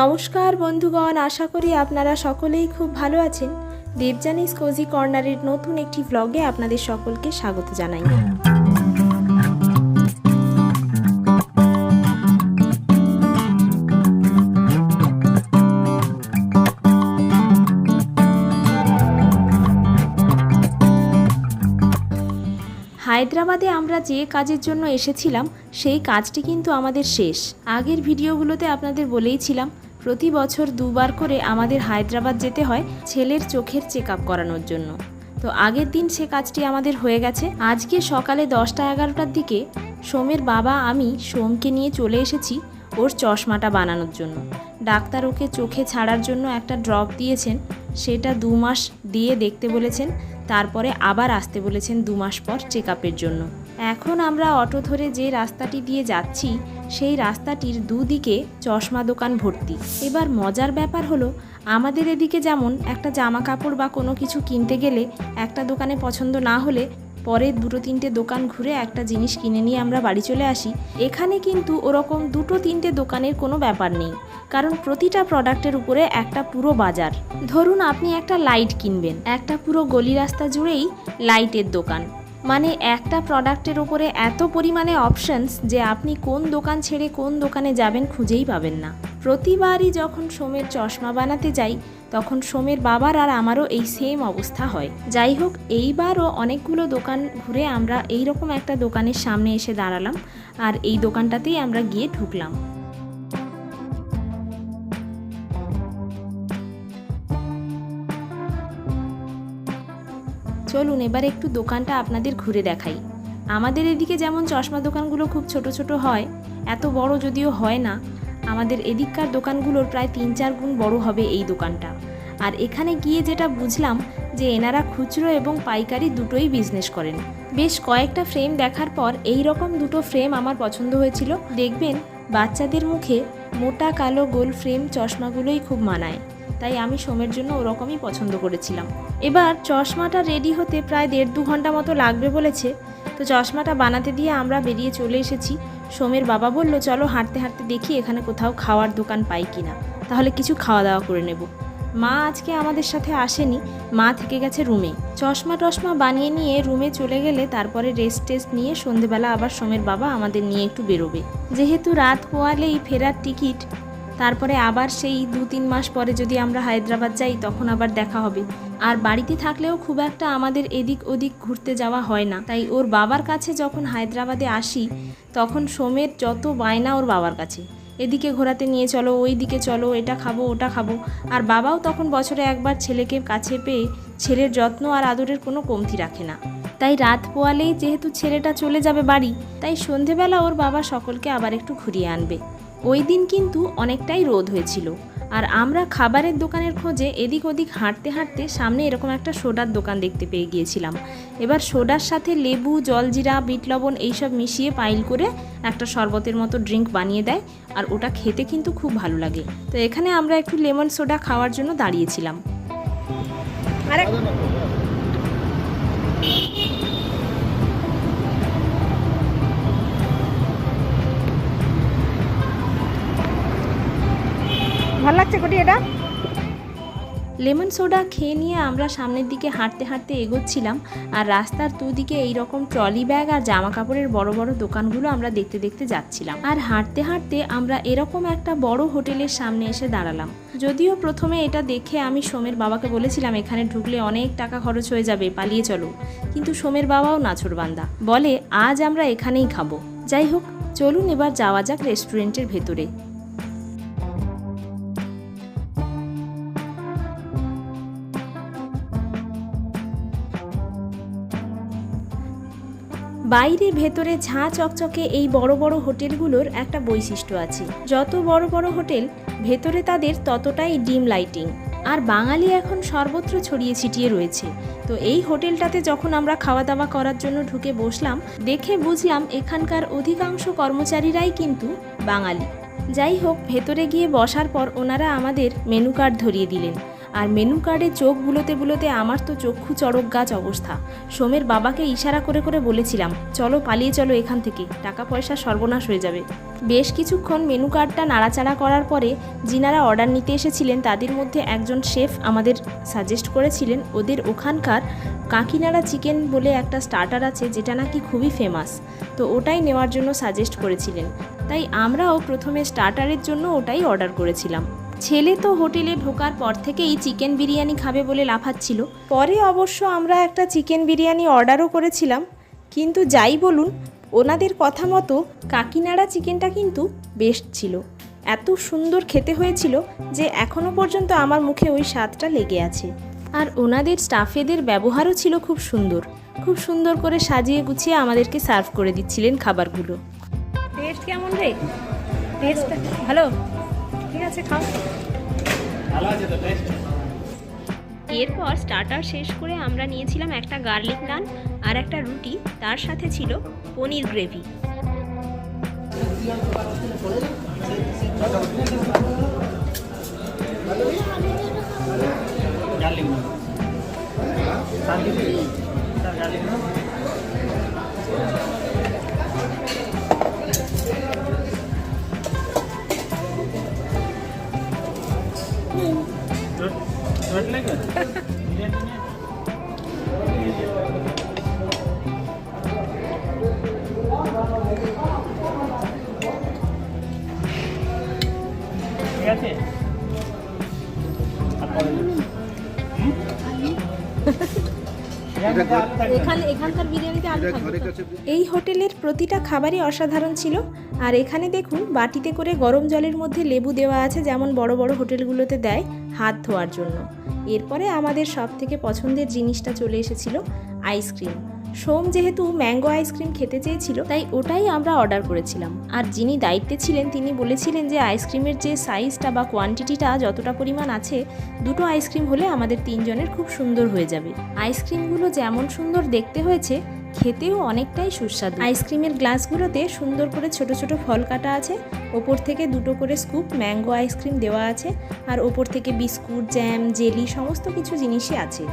নমস্কার বন্ধুগণ, আশা করি আপনারা সকলেই খুব ভালো আছেন। দেবজানিস কোজি কর্নারের নতুন একটি ব্লগে আপনাদের সকলকে স্বাগত জানাই। হায়দ্রাবাদে আমরা যে কাজের জন্য এসেছিলাম, সেই কাজটি কিন্তু আমাদের শেষ। আগের ভিডিওগুলোতে আপনাদের বলেইছিলাম প্রতি বছর দুবার করে আমাদের হায়দ্রাবাদ যেতে হয় ছেলের চোখের চেক করানোর জন্য। তো আগের দিন সে কাজটি আমাদের হয়ে গেছে। আজকে সকালে দশটা এগারোটার দিকে সোমের বাবা আমি সোমকে নিয়ে চলে এসেছি ওর চশমাটা বানানোর জন্য। ডাক্তার ওকে চোখে ছাড়ার জন্য একটা ড্রপ দিয়েছেন, সেটা দু মাস দিয়ে দেখতে বলেছেন। তারপরে আবার আসতে বলেছেন দু মাস পর চেক জন্য। এখন আমরা অটো ধরে যে রাস্তাটি দিয়ে যাচ্ছি, সেই রাস্তাটির দুদিকে চশমা দোকান ভর্তি। এবার মজার ব্যাপার হলো, আমাদের এদিকে যেমন একটা জামা কাপড় বা কোনো কিছু কিনতে গেলে একটা দোকানে পছন্দ না হলে পরে দুটো তিনটে দোকান ঘুরে একটা জিনিস কিনে নিয়ে আমরা বাড়ি চলে আসি। এখানে কিন্তু ওরকম দুটো তিনটে দোকানের কোনো ব্যাপার নেই, কারণ প্রতিটা প্রোডাক্টের উপরে একটা পুরো বাজার। ধরুন আপনি একটা লাইট কিনবেন, একটা পুরো গলি রাস্তা জুড়েই লাইটের দোকান। মানে একটা প্রোডাক্টের উপরে এত পরিমাণে অপশনস যে আপনি কোন দোকান ছেড়ে কোন দোকানে যাবেন খুঁজেই পাবেন না। প্রতিবারই যখন সোমের চশমা বানাতে যাই তখন সোমের বাবার আর আমারও এই সেম অবস্থা হয়। যাই হোক, এইবারও অনেকগুলো দোকান ঘুরে আমরা এই রকম একটা দোকানের সামনে এসে দাঁড়ালাম আর এই দোকানটাতেই আমরা গিয়ে ঢুকলাম। চলুন এবার একটু দোকানটা আপনাদের ঘুরে দেখাই। আমাদের এদিকে যেমন চশমা দোকানগুলো খুব ছোট ছোট হয়, এত বড় যদিও হয় না আমাদের এদিককার দোকানগুলোর প্রায় তিন চার গুণ বড় হবে এই দোকানটা। আর এখানে গিয়ে যেটা বুঝলাম যে এনারা খুচরো এবং পাইকারি দুটোই বিজনেস করেন। বেশ কয়েকটা ফ্রেম দেখার পর এই রকম দুটো ফ্রেম আমার পছন্দ হয়েছিল। দেখবেন, বাচ্চাদের মুখে মোটা কালো গোল ফ্রেম চশমাগুলোই খুব মানায়। তাই আমি সোমের জন্য ওরকমই পছন্দ করেছিলাম। এবার চশমাটা রেডি হতে প্রায় দেড় দু ঘণ্টা মতো লাগবে বলেছে। তো চশমাটা বানাতে দিয়ে আমরা বেরিয়ে চলে এসেছি। সোমের বাবা বলল, চলো হাঁটতে হাঁটতে দেখি এখানে কোথাও খাওয়ার দোকান পাই কিনা। তাহলে কিছু খাওয়া দাওয়া করে নেব। মা আজকে আমাদের সাথে আসেনি, মা থেকে গেছে রুমে। চশমা টশমা বানিয়ে নিয়ে রুমে চলে গেলে তারপরে রেস্ট টেস্ট নিয়ে সন্ধেবেলা আবার সোমের বাবা আমাদের নিয়ে একটু বেরোবে। যেহেতু রাত পোয়ালেই ফেরার টিকিট তারপরে আবার সেই দু তিন মাস পরে যদি আমরা হায়দ্রাবাদ যাই, তখন আবার দেখা হবে। আর বাড়িতে থাকলেও খুব একটা আমাদের এদিক ওদিক ঘুরতে যাওয়া হয় না। তাই ওর বাবার কাছে যখন হায়দ্রাবাদে আসি, তখন সোমের যত বায়না ওর বাবার কাছে। এদিকে ঘোরাতে নিয়ে চলো ওই দিকে চলো, এটা খাব, ওটা খাব। আর বাবাও তখন বছরে একবার ছেলেকে কাছে পেয়ে ছেলের যত্ন আর আদরের কোনো কমতি রাখে না। তাই রাত পোয়ালেই যেহেতু ছেলেটা চলে যাবে বাড়ি, তাই সন্ধেবেলা ওর বাবা সকলকে আবার একটু ঘুরিয়ে আনবে। ওই দিন কিন্তু অনেকটাই রোদ হয়েছিল। আর আমরা খাবারের দোকানের খোঁজে এদিক ওদিক হাঁটতে হাঁটতে সামনে এরকম একটা সোডার দোকান দেখতে পেয়ে গিয়েছিলাম। এবার সোডার সাথে লেবু, জলজিরা, বিট লবণ এইসব মিশিয়ে পাইল করে একটা শরবতের মতো ড্রিঙ্ক বানিয়ে দেয় আর ওটা খেতে কিন্তু খুব ভালো লাগে। তো এখানে আমরা একটু লেমন সোডা খাওয়ার জন্য দাঁড়িয়েছিলাম। আরে ভালো লাগছে কোটি এটা লেমন সোডা খেয়ে নিয়ে আমরা সামনের দিকে হাঁটতে হাঁটতে এগোচ্ছিলাম আর রাস্তার দুদিকে এইরকম ট্রলি ব্যাগ আর জামা কাপড়ের বড় বড় দোকানগুলো আমরা দেখতে দেখতে যাচ্ছিলাম। আর হাঁটতে হাঁটতে আমরা এরকম একটা বড় হোটেলের সামনে এসে দাঁড়ালাম। যদিও প্রথমে এটা দেখে আমি সোমের বাবাকে বলেছিলাম, এখানে ঢুকলে অনেক টাকা খরচ হয়ে যাবে, পালিয়ে চলো। কিন্তু সোমের বাবাও নাছোড়বান্দা বলে, আজ আমরা এখানেই খাব। যাই হোক, চলুন এবার যাওয়া যাক রেস্টুরেন্টের ভেতরে। বাইরে, ভেতরে ঝাঁ চকচকে এই বড় বড় হোটেলগুলোর একটা বৈশিষ্ট্য আছে। যত বড় বড় হোটেল, ভেতরে তাদের ততটাই ডিম লাইটিং। আর বাঙালি এখন সর্বত্র ছড়িয়ে ছিটিয়ে রয়েছে। তো এই হোটেলটাতে যখন আমরা খাওয়া দাওয়া করার জন্য ঢুকে বসলাম, দেখে বুঝলাম এখানকার অধিকাংশ কর্মচারীরাই কিন্তু বাঙালি। যাই হোক, ভেতরে গিয়ে বসার পর ওনারা আমাদের মেনু কার্ড ধরিয়ে দিলেন। আর মেনু কার্ডে চোখ বুলোতে বুলোতে আমার তো চক্ষু চড়ক গাছ অবস্থা। সোমের বাবাকে ইশারা করে করে বলেছিলাম, চলো পালিয়ে চলো এখান থেকে, টাকা পয়সা সর্বনাশ হয়ে যাবে। বেশ কিছুক্ষণ মেনু কার্ডটা নাড়াচাড়া করার পরে যিনারা অর্ডার নিতে এসেছিলেন, তাদের মধ্যে একজন শেফ আমাদের সাজেস্ট করেছিলেন, ওদের ওখানকার কাকিনাড়া চিকেন বলে একটা স্টার্টার আছে, যেটা নাকি খুবই ফেমাস তো ওটাই নেওয়ার জন্য সাজেস্ট করেছিলেন। তাই আমরাও প্রথমে স্টার্টারের জন্য ওটাই অর্ডার করেছিলাম। ছেলে তো হোটেলে ঢোকার পর থেকেই চিকেন বিরিয়ানি খাবে বলে লাফাচ্ছিল। পরে অবশ্য আমরা একটা চিকেন বিরিয়ানি অর্ডারও করেছিলাম। কিন্তু যাই বলুন, ওনাদের কথা মতো কাকিনাড়া চিকেনটা কিন্তু বেস্ট ছিল। এত সুন্দর খেতে হয়েছিল যে এখনও পর্যন্ত আমার মুখে ওই স্বাদটা লেগে আছে। আর ওনাদের স্টাফেদের ব্যবহারও ছিল খুব সুন্দর। খুব সুন্দর করে সাজিয়ে গুছিয়ে আমাদেরকে সার্ভ করে দিচ্ছিলেন খাবারগুলো। টেস্ট কেমন রে? টেস্ট ভালো? আছে খাও এরপর স্টার্টার শেষ করে আমরা নিয়েছিলাম একটা গার্লিক নান আর একটা রুটি তার সাথে ছিল পনির গ্রেভি Galing ঠিক আছে এই হোটেলের প্রতিটা খাবারই অসাধারণ ছিল। আর এখানে দেখুন, বাটিতে করে গরম জলের মধ্যে লেবু দেওয়া আছে যেমন বড় বড় হোটেলগুলোতে দেয় হাত ধোয়ার জন্য। এরপরে আমাদের সব থেকে পছন্দের জিনিসটা চলে এসেছিল আইসক্রিম। সোম যেহেতু ম্যাঙ্গো আইসক্রিম খেতে চেয়েছিল, তাই ওটাই আমরা অর্ডার করেছিলাম। আর যিনি দায়িত্বে ছিলেন, তিনি বলেছিলেন যে আইসক্রিমের যে সাইজটা বা কোয়ান্টিটিটা যতটা পরিমাণ আছে, দুটো আইসক্রিম হলে আমাদের তিনজনের খুব সুন্দর হয়ে যাবে। আইসক্রিমগুলো যেমন সুন্দর দেখতে হয়েছে খেতেও অনেকটাই সুস্বাদু। আইসক্রিমের গ্লাসগুলোতে সুন্দর করে ছোট ছোট ফল কাটা আছে। ওপর থেকে দুটো করে স্কুপ ম্যাঙ্গো আইসক্রিম দেওয়া আছে আর ওপর থেকে বিস্কুট জ্যাম জেলি সমস্ত কিছু জিনিসই আছে।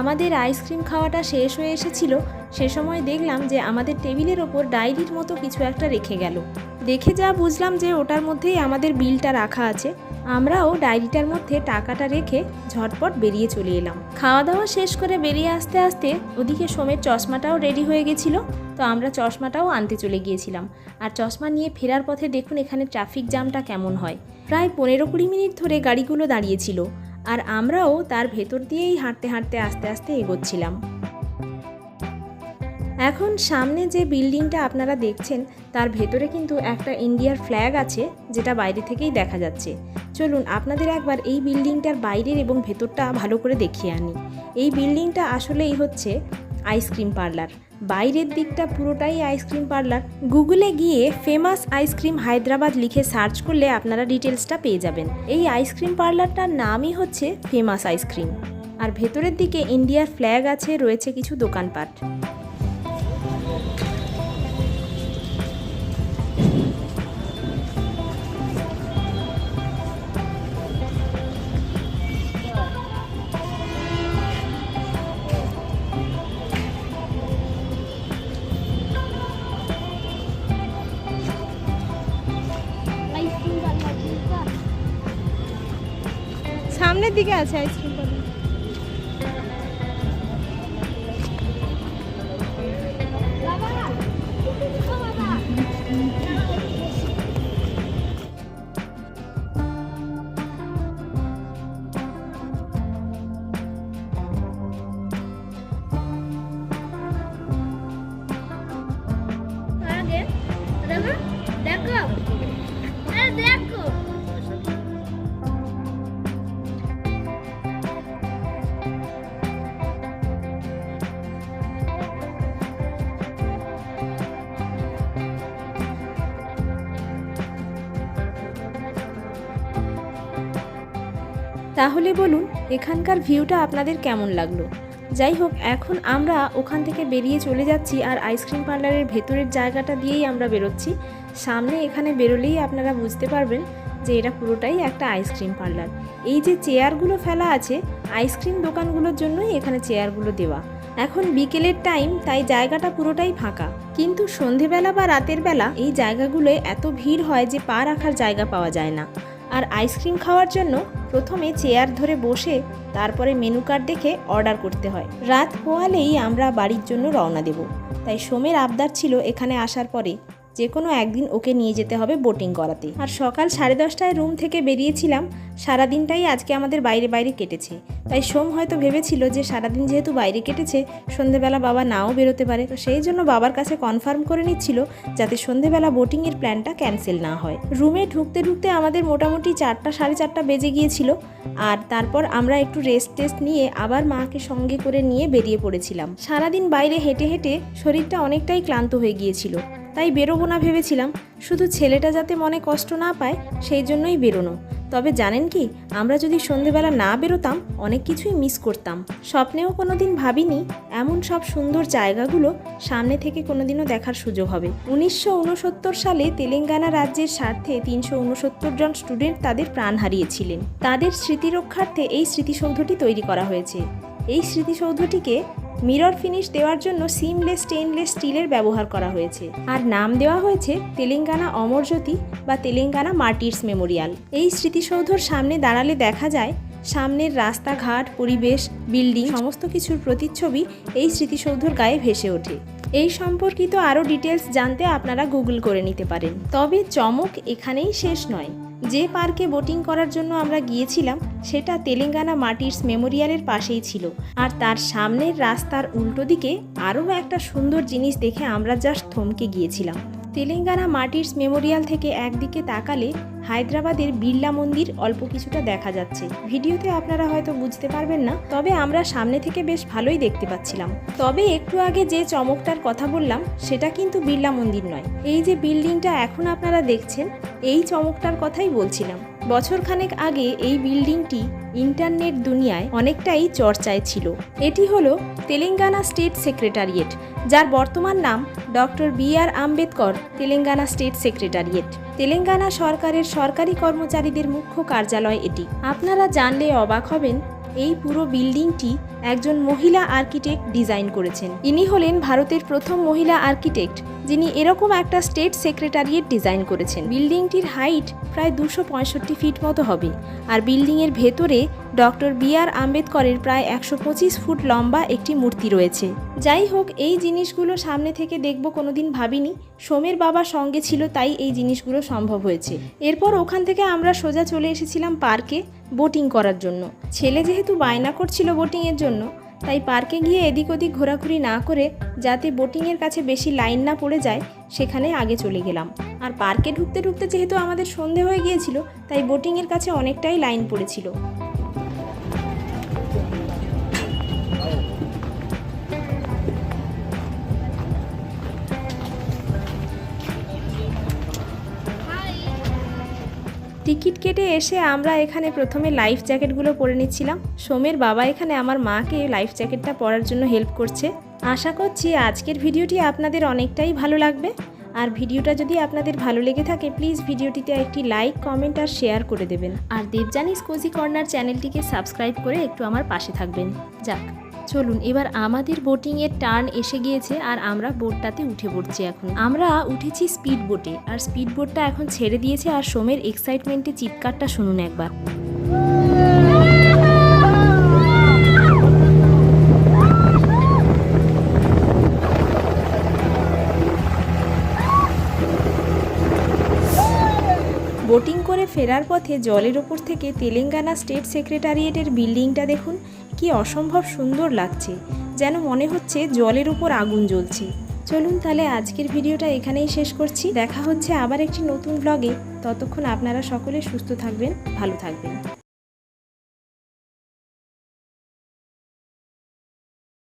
আমাদের তারপরে আইসক্রিম খাওয়াটা শেষ হয়ে এসেছিল। সে সময় দেখলাম যে আমাদের টেবিলের ওপর ডায়েরির মতো কিছু একটা রেখে গেল। দেখে যা বুঝলাম যে ওটার মধ্যেই আমাদের বিলটা রাখা আছে। আমরাও ডায়েরিটার মধ্যে টাকাটা রেখে ঝটপট বেরিয়ে চলে এলাম। খাওয়া দাওয়া শেষ করে বেরিয়ে আসতে আসতে ওদিকে সোমের চশমাটাও রেডি হয়ে গেছিল। তো আমরা চশমাটাও আনতে চলে গিয়েছিলাম। আর চশমা নিয়ে ফেরার পথে দেখুন এখানে ট্রাফিক জ্যামটা কেমন হয়। প্রায় পনেরো কুড়ি মিনিট ধরে গাড়িগুলো দাঁড়িয়েছিল। আর আমরাও তার ভেতর দিয়েই হাঁটতে হাঁটতে আস্তে আস্তে এগোচ্ছিলাম। এখন সামনে যে বিল্ডিংটা আপনারা দেখছেন, তার ভেতরে কিন্তু একটা ইন্ডিয়ার ফ্ল্যাগ আছে, যেটা বাইরে থেকেই দেখা যাচ্ছে। চলুন আপনাদের একবার এই বিল্ডিংটার বাইরের এবং ভেতরটা ভালো করে দেখিয়ে আনি। এই বিল্ডিংটা আসলেই হচ্ছে আইসক্রিম পার্লার বাইরের দিকটা পুরোটাই আইসক্রিম পার্লার গুগলে গিয়ে ফেমাস আইসক্রিম হায়দ্রাবাদ লিখে সার্চ করলে আপনারা ডিটেলসটা পেয়ে যাবেন। এই আইসক্রিম পার্লারটার নামই হচ্ছে ফেমাস আইসক্রিম আর ভেতরের দিকে ইন্ডিয়ার ফ্ল্যাগ আছে, রয়েছে কিছু দোকানপাট। দিকে আছে আইসক্রিম তাহলে বলুন, এখানকার ভিউটা আপনাদের কেমন লাগল? যাই হোক, এখন আমরা ওখান থেকে বেরিয়ে চলে যাচ্ছি আর আইসক্রিম পার্লারের ভেতরের জায়গাটা দিয়েই আমরা বেরোচ্ছি। সামনে এখানে বেরোলেই আপনারা বুঝতে পারবেন যে এটা পুরোটাই একটা আইসক্রিম পার্লার এই যে চেয়ারগুলো ফেলা আছে আইসক্রিম দোকানগুলোর জন্যই এখানে চেয়ারগুলো দেওয়া। এখন বিকেলের টাইম তাই জায়গাটা পুরোটাই ফাঁকা। কিন্তু সন্ধেবেলা বা রাতের বেলা এই জায়গাগুলোয় এত ভিড় হয় যে পা রাখার জায়গা পাওয়া যায় না। আর আইসক্রিম খাওয়ার জন্য প্রথমে চেয়ার ধরে বসে তারপরে মেনু কার্ড দেখে অর্ডার করতে হয়। রাত পোয়ালেই আমরা বাড়ির জন্য রওনা দেব। তাই সোমের আবদার ছিল এখানে আসার পরে যে কোনো একদিন ওকে নিয়ে যেতে হবে বোটিং করাতে। আর সকাল সাড়ে দশটায় রুম থেকে বেরিয়েছিলাম, সারাদিনটাই আজকে আমাদের বাইরে বাইরে কেটেছে। তাই সোম হয়তো ভেবেছিল যে সারাদিন যেহেতু বাইরে কেটেছে, সন্ধেবেলা বাবা নাও বেরোতে পারে। তো সেই জন্য বাবার কাছে কনফার্ম করে নিচ্ছিল যাতে সন্ধেবেলা বোটিংয়ের প্ল্যানটা ক্যান্সেল না হয়। রুমে ঢুকতে ঢুকতে আমাদের মোটামুটি চারটা, সাড়ে চারটা বেজে গিয়েছিল। আর তারপর আমরা একটু রেস্ট টেস্ট নিয়ে আবার মাকে সঙ্গে করে নিয়ে বেরিয়ে পড়েছিলাম। সারাদিন বাইরে হেঁটে হেঁটে শরীরটা অনেকটাই ক্লান্ত হয়ে গিয়েছিল। তাই বেরোবো না ভেবেছিলাম। শুধু ছেলেটা যাতে মনে কষ্ট না পায়, সেই জন্যই বেরোনো। তবে জানেন কি, আমরা যদি সন্ধেবেলা না বেরোতাম, অনেক কিছুই মিস করতাম। স্বপ্নেও কোনো দিন ভাবিনি, এমন সব সুন্দর জায়গাগুলো সামনে থেকে কোনোদিনও দেখার সুযোগ হবে। উনিশশো উনসত্তর সালে তেলেঙ্গানা রাজ্যের স্বার্থে তিনশো উনসত্তর জন স্টুডেন্ট তাদের প্রাণ হারিয়েছিলেন। তাদের স্মৃতিরক্ষার্থে এই স্মৃতিসৌধটি তৈরি করা হয়েছে। এই স্মৃতিসৌধটিকে মিরর ফিনিশ দেওয়ার জন্য সিমলেস স্টেনলেস স্টিলের ব্যবহার করা হয়েছে। আর নাম দেওয়া হয়েছে তেলেঙ্গানা অমরজ্যোতি বা তেলেঙ্গানা মার্টির্স মেমোরিয়াল। এই স্মৃতিসৌধর সামনে দাঁড়ালে দেখা যায়, সামনের রাস্তাঘাট, পরিবেশ, বিল্ডিং সমস্ত কিছুর প্রতিচ্ছবি এই স্মৃতিসৌধর গায়ে ভেসে ওঠে। এই সম্পর্কিত আরও ডিটেলস জানতে আপনারা গুগল করে নিতে পারেন। তবে চমক এখানেই শেষ নয়। যে পার্কে বোটিং করার জন্য আমরা গিয়েছিলাম, সেটা তেলেঙ্গানা মাটির্স মেমোরিয়ালের পাশেই ছিল। আর তার সামনের রাস্তার উল্টো দিকে আরও একটা সুন্দর জিনিস দেখে আমরা জাস্ট থমকে গিয়েছিলাম। তেলেঙ্গানা মার্টির্স মেমোরিয়াল থেকে একদিকে তাকালে হায়দ্রাবাদের বিড়লা মন্দির অল্প কিছুটা দেখা যাচ্ছে। ভিডিওতে আপনারা হয়তো বুঝতে পারবেন না, তবে আমরা সামনে থেকে বেশ ভালোই দেখতে পাচ্ছিলাম। তবে একটু আগে যে চমকটার কথা বললাম, সেটা কিন্তু বিড়লা মন্দির নয়। এই যে বিল্ডিংটা এখন আপনারা দেখছেন, এই চমকটার কথাই বলছিলাম। বছরখানেক আগে এই বিল্ডিংটি ইন্টারনেট দুনিয়ায় অনেকটাই চর্চায় ছিল। এটি হল তেলেঙ্গানা স্টেট সেক্রেটারিয়েট, যার বর্তমান নাম doctor B R Ambedkar, Telangana state secretariat. Telangana সরকারের সরকারি কর্মচারীদের মুখ্য কার্যালয় এটি। আপনারা জানলে অবাক হবেন এই পুরো বিল্ডিংটি একজন মহিলা আর্কিটেক্ট ডিজাইন করেছেন। ইনি হলেন ভারতের প্রথম মহিলা আর্কিটেক্ট, যিনি এরকম একটা স্টেট সেক্রেটারিয়েট ডিজাইন করেছেন। বিল্ডিংটির হাইট প্রায় দুশো ফিট মতো হবে, আর বিল্ডিংয়ের ভেতরে ডক্টর বি আর আম্বেদকরের প্রায় একশো পঁচিশ ফুট লম্বা একটি মূর্তি রয়েছে। যাই হোক, এই জিনিসগুলো সামনে থেকে দেখব কোনোদিন ভাবিনি। সোমের বাবা সঙ্গে ছিল, তাই এই জিনিসগুলো সম্ভব হয়েছে। এরপর ওখান থেকে আমরা সোজা চলে এসেছিলাম পার্কে বোটিং করার জন্য। ছেলে যেহেতু বায়না করছিল বোটিংয়ের জন্য, তাই পার্কে গিয়ে এদিক ওদিক ঘোরাঘুরি না করে যাতে বোটিংয়ের কাছে বেশি লাইন না পড়ে যায়, সেখানে আগে চলে গেলাম। আর পার্কে ঢুকতে ঢুকতে যেহেতু আমাদের সন্ধে হয়ে গিয়েছিল, তাই বোটিংয়ের কাছে অনেকটাই লাইন পড়েছিল। টিকিট কেটে এসে আমরা এখানে প্রথমে লাইফ জ্যাকেটগুলো পরে নিচ্ছিলাম। সোমের বাবা এখানে আমার মাকে লাইফ জ্যাকেটটা পরার জন্য হেল্প করছে। আশা করছি আজকের ভিডিওটি আপনাদের অনেকটাই ভালো লাগবে। আর ভিডিওটা যদি আপনাদের ভালো লেগে থাকে প্লিজ ভিডিওটিতে একটি লাইক কমেন্ট আর শেয়ার করে দেবেন। আর দেবজানিস কোজি কর্নার চ্যানেলটিকে সাবস্ক্রাইব করে একটু আমার পাশে থাকবেন। যাক। চলুন, এবার আমাদের বোটিংয়ের টার্ন এসে গিয়েছে আর আমরা বোটটাতে উঠে পড়ছি এখন। আমরা উঠেছি স্পিড বোটে আর স্পিড বোটটা এখন ছেড়ে দিয়েছে আর সোমের এক্সাইটমেন্টে চিৎকারটা শুনুন একবার। বোটিং করে ফেরার পথে জলের ওপর থেকে তেলেঙ্গানা স্টেট সেক্রেটারিয়েটের বিল্ডিংটা দেখুন। কি অসম্ভব সুন্দর লাগছে, যেন মনে হচ্ছে জলের উপর আগুন জ্বলছে। চলুন তাহলে আজকের ভিডিওটা এখানেই শেষ করছি। দেখা হচ্ছে আবার একটি নতুন ব্লগে ততক্ষণ আপনারা সকলে সুস্থ থাকবেন, ভালো থাকবেন।